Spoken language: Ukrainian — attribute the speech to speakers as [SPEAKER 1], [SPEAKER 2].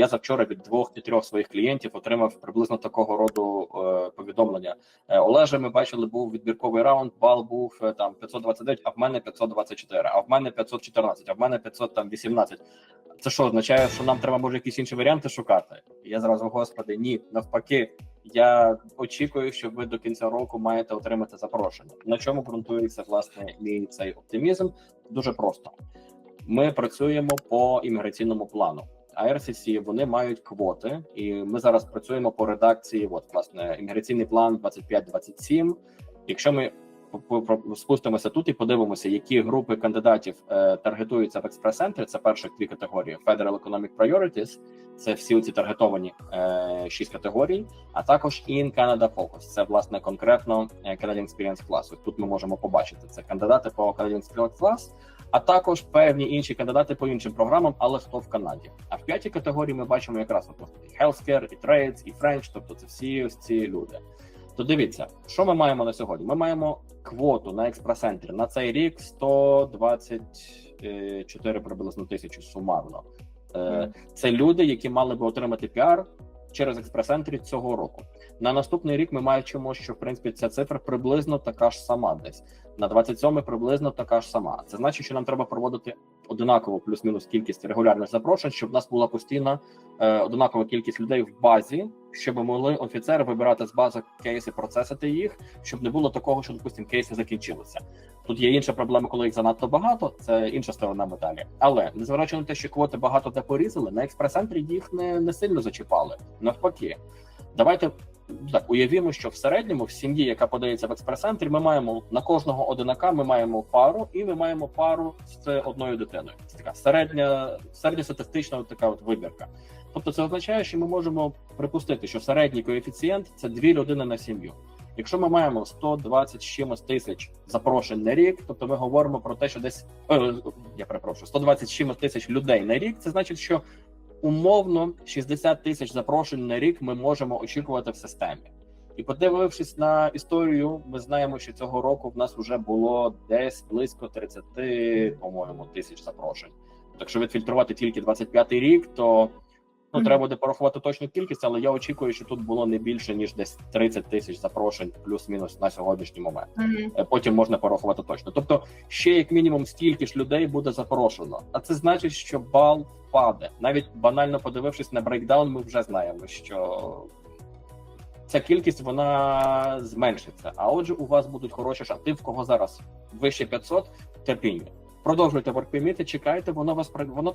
[SPEAKER 1] я завчора від двох і трьох своїх клієнтів отримав приблизно такого роду е, повідомлення. Е, Олеже, ми бачили, був відбірковий раунд. Бал був е, там 529, а в мене 524, а в мене 514, а в мене 518. Це що означає, що нам треба може якісь інші варіанти шукати? Я зразу, господи, ні, навпаки. Я очікую, що ви до кінця року маєте отримати запрошення. На чому ґрунтується власне мій цей оптимізм? Дуже просто. Ми працюємо по імміграційному плану. IRCC, вони мають квоти, і ми зараз працюємо по редакції. От власне імміграційний план 25-27. Якщо ми спустимося тут і подивимося, які групи кандидатів е, таргетуються в експрес-центрі. Це перших дві категорії: Federal Economic Priorities, це всі ці таргетовані е, шість категорій, а також In Canada Focus. Це власне конкретно е, Canadian Experience Class. Тут ми можемо побачити це кандидати по Canadian Experience Class, а також певні інші кандидати по іншим програмам, але хто в Канаді. А в п'ятій категорії ми бачимо якраз от, і Healthcare, і Trades, і French, тобто це всі ось ці люди. То дивіться, що ми маємо на сьогодні? Ми маємо квоту на експрес-центрі на цей рік 124 приблизно тисячі сумарно. Е, Це люди, які мали би отримати піар через експрес-ентрі цього року. На наступний рік ми бачимо, що в принципі ця цифра приблизно така ж сама десь. На 27 приблизно така ж сама. Це значить, що нам треба проводити однаково плюс-мінус кількість регулярних запрошень, щоб в нас була постійна е, одинакова кількість людей в базі, щоб могли офіцери вибирати з бази кейси, процесити їх, щоб не було такого, що допустим кейси закінчилися. Тут є інша проблема, коли їх занадто багато. Це інша сторона медалі. Але незважаючи на те, що квоти багато де порізали, на експрес-центрі їх не, не сильно зачіпали. Навпаки, давайте так уявімо, що в середньому в сім'ї, яка подається в експрес-центрі, ми маємо на кожного одинака. Ми маємо пару, і ми маємо пару з одною дитиною. Це така середня, середньостатистична от така от вибірка. Тобто, це означає, що ми можемо припустити, що середній коефіцієнт це дві людини на сім'ю. Якщо ми маємо 120 з чимось тисяч запрошень на рік, тобто ми говоримо про те, що десь е, я перепрошую 120 з чимось тисяч людей на рік. Це значить, що умовно 60 тисяч запрошень на рік ми можемо очікувати в системі. І подивившись на історію, ми знаємо, що цього року в нас вже було десь близько 30, по-моєму, тисяч запрошень. Так що відфільтрувати тільки 25-й рік, то ну
[SPEAKER 2] Мгм.
[SPEAKER 1] треба буде порахувати точну кількість, але я очікую, що тут було не більше ніж десь 30 тисяч запрошень, плюс-мінус на сьогоднішній момент.
[SPEAKER 2] Мгм.
[SPEAKER 1] Е, Потім можна порахувати точно. Тобто, ще як мінімум стільки ж людей буде запрошено. А це значить, що бал впаде. Навіть банально подивившись на брейкдаун, ми вже знаємо, що ця кількість вона зменшиться. А отже, у вас будуть хороші шанси. В кого зараз вище 500, терпіння. Продовжуйте воркпіміти, чекайте, воно вас воно